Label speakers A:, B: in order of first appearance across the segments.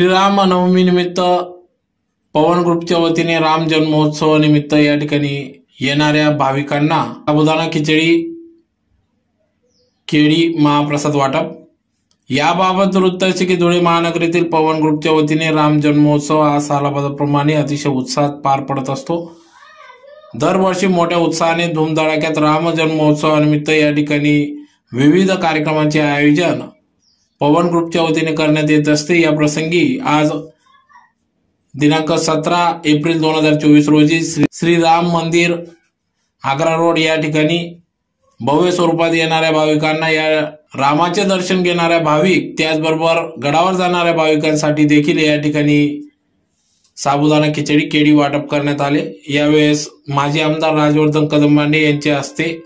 A: श्रीराम निमित्त पवन ग्रुपच्या वतीने राम जन्मोत्सव निमित्त या ठिकाणी येणाऱ्या भाविकांना साबुदाना खिचडी केळी महाप्रसाद वाटप. याबाबत वृत्त असे की धुळे महानगरीतील पवन ग्रुपच्या वतीने राम जन्मोत्सव हा सालाबादाप्रमाणे अतिशय उत्साहात पार पडत असतो. दरवर्षी मोठ्या उत्साहाने धूमधडाक्यात राम जन्मोत्सवानिमित्त या ठिकाणी विविध कार्यक्रमांचे आयोजन पवन ग्रुपच्या वतीने करण्यात येत असते. या प्रसंगी आज दिनांक सतरा एप्रिल दोन हजार चोवीस रोजी श्री श्रीराम मंदिर आग्रा रोड या ठिकाणी भव्य स्वरूपात येणाऱ्या भाविकांना या रामाचे दर्शन घेणाऱ्या भाविक त्याचबरोबर गडावर जाणाऱ्या भाविकांसाठी देखील या ठिकाणी साबुदाणा खिचडी केळी वाटप करण्यात आले. यावेळेस माजी आमदार राजवर्धन कदमबांडे यांच्या हस्ते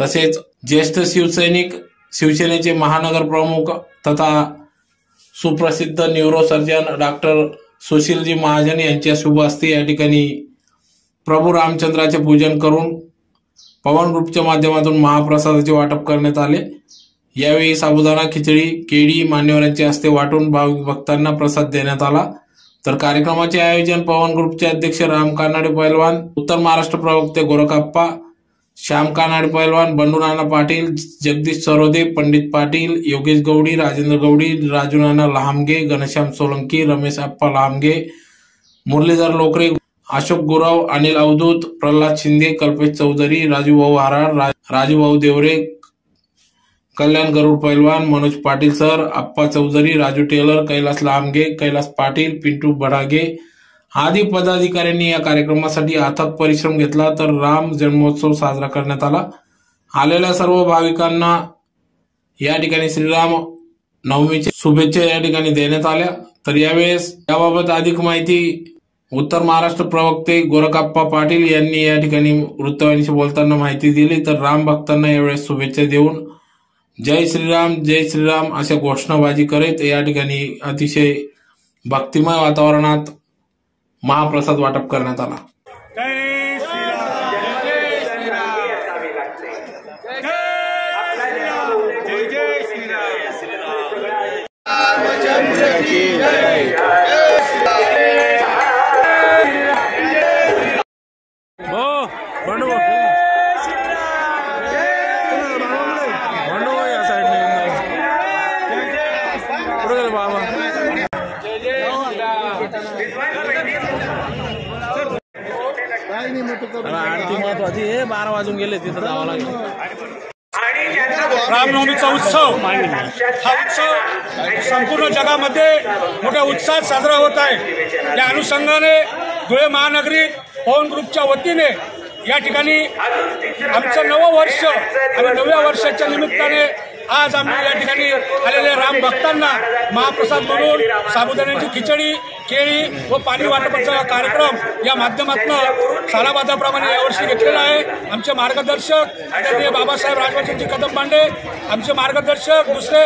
A: तसेच ज्येष्ठ शिवसैनिक शिवसेनेचे महानगर प्रमुख तथा सुप्रसिद्ध न्यूरोसर्जन डॉक्टर सुशीलजी महाजन यांच्या शुभ हस्ते या ठिकाणी प्रभू रामचंद्राचे पूजन करून पवन ग्रुपच्या माध्यमातून महाप्रसादाचे वाटप करण्यात आले. यावेळी साबुदाणा खिचडी केळी मान्यवरांच्या हस्ते वाटून भाविक भक्तांना प्रसाद देण्यात आला. तर कार्यक्रमाचे आयोजन पवन ग्रुपचे अध्यक्ष राम कानाडे पैलवान उत्तर महाराष्ट्र प्रवक्ते गोरखाप्पा श्याम कानाडे पैलवान बंडू नाना पाटील जगदीश सरोदे पंडित पाटील योगेश गौडी राजेंद्र गौडी राजू नाना लहामगे घनश्याम सोलंकी रमेश अप्पा लहामगे मुरलीधर लोकरे अशोक गुराव अनिल अवधूत प्रल्हाद शिंदे कल्पेश चौधरी राजू भाऊ आराड राजू भाऊ देवरे कल्याण गरुड पैलवान मनोज पाटील सर अप्पा चौधरी राजू टेलर कैलास लामगे कैलास पाटील पिंटू बडागे आदी पदाधिकाऱ्यांनी या कार्यक्रमासाठी अथक परिश्रम घेतला तर राम जन्मोत्सव साजरा करण्यात आला. आलेल्या सर्व भाविकांना या ठिकाणी श्रीराम नवमीच्या शुभेच्छा या ठिकाणी देण्यात आल्या. तर यावेळेस याबाबत अधिक माहिती उत्तर महाराष्ट्र प्रवक्ते गोरखाप्पा पाटील यांनी या ठिकाणी वृत्तवाहिनीशी बोलताना माहिती दिली. तर राम भक्तांना यावेळेस शुभेच्छा देऊन जय श्रीराम जय श्रीराम अशा घोषणाबाजी करीत या ठिकाणी अतिशय भक्तिमय वातावरणात महाप्रसाद वाटप करण्यात आला. आरती महत्वाची हे बारा वाजून गेले तिथं जावं लागेल
B: रामनवमीचा उत्सव. हा उत्सव संपूर्ण जगामध्ये मोठ्या उत्साहात साजरा होत आहे. त्या अनुषंगाने धुळे महानगरीत पवन ग्रुपच्या वतीने या ठिकाणी आमचं नवं वर्ष आणि नव्या वर्षाच्या निमित्ताने आज आम्ही या ठिकाणी आलेल्या राम भक्तांना महाप्रसाद म्हणून साबुदाण्याची खिचडी केळी व पाणी वाटपाचा कार्यक्रम या माध्यमातून सालाबादाप्रमाणे यावर्षी घेतलेला आहे. आमचे मार्गदर्शक आदरणीय बाबासाहेब राजवंशी कदम पांडे आमचे मार्गदर्शक दुसरे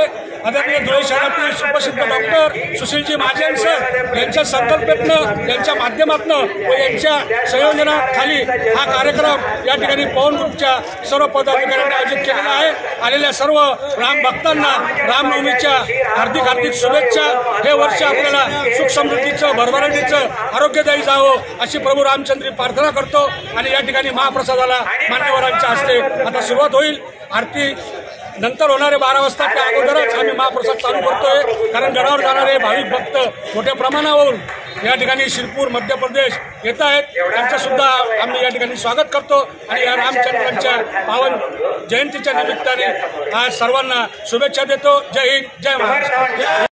B: आदरणीय धुळे शहरातील सुप्रसिद्ध डॉक्टर सुशीलजी महाजन सर यांच्या संकल्पेतनं यांच्या माध्यमातनं व यांच्या संयोजनाखाली हा कार्यक्रम या ठिकाणी पवन ग्रुपच्या सर्व पदाधिकाऱ्यांनी आयोजित केलेला आहे. आलेल्या सर्व राम भक्तांना रामनवमीच्या हार्दिक हार्दिक शुभेच्छा. हे वर्ष आपल्याला सुख समृद्धीचं भरभराटीचं आरोग्यदायी जावं अशी प्रभू रामचंद्री प्रार्थना करतो. आणि या ठिकाणी महाप्रसादाला मान्यवरांच्या हस्ते आता सुरुवात होईल. आरती नंतर होणारे बारा वाजता त्या अगोदरच आम्ही महाप्रसाद चालू करतोय. कारण गडावर जाणारे भाविक भक्त मोठ्या प्रमाणावर या ठिकाणी शिरपूर मध्य प्रदेश येत आहेत. त्यांचं सुद्धा आम्ही या ठिकाणी स्वागत करतो. आणि या रामचंद्रांच्या पावन जयंतीच्या निमित्ताने आज सर्वांना शुभेच्छा देतो. जय हिंद जय महाराष्ट्र.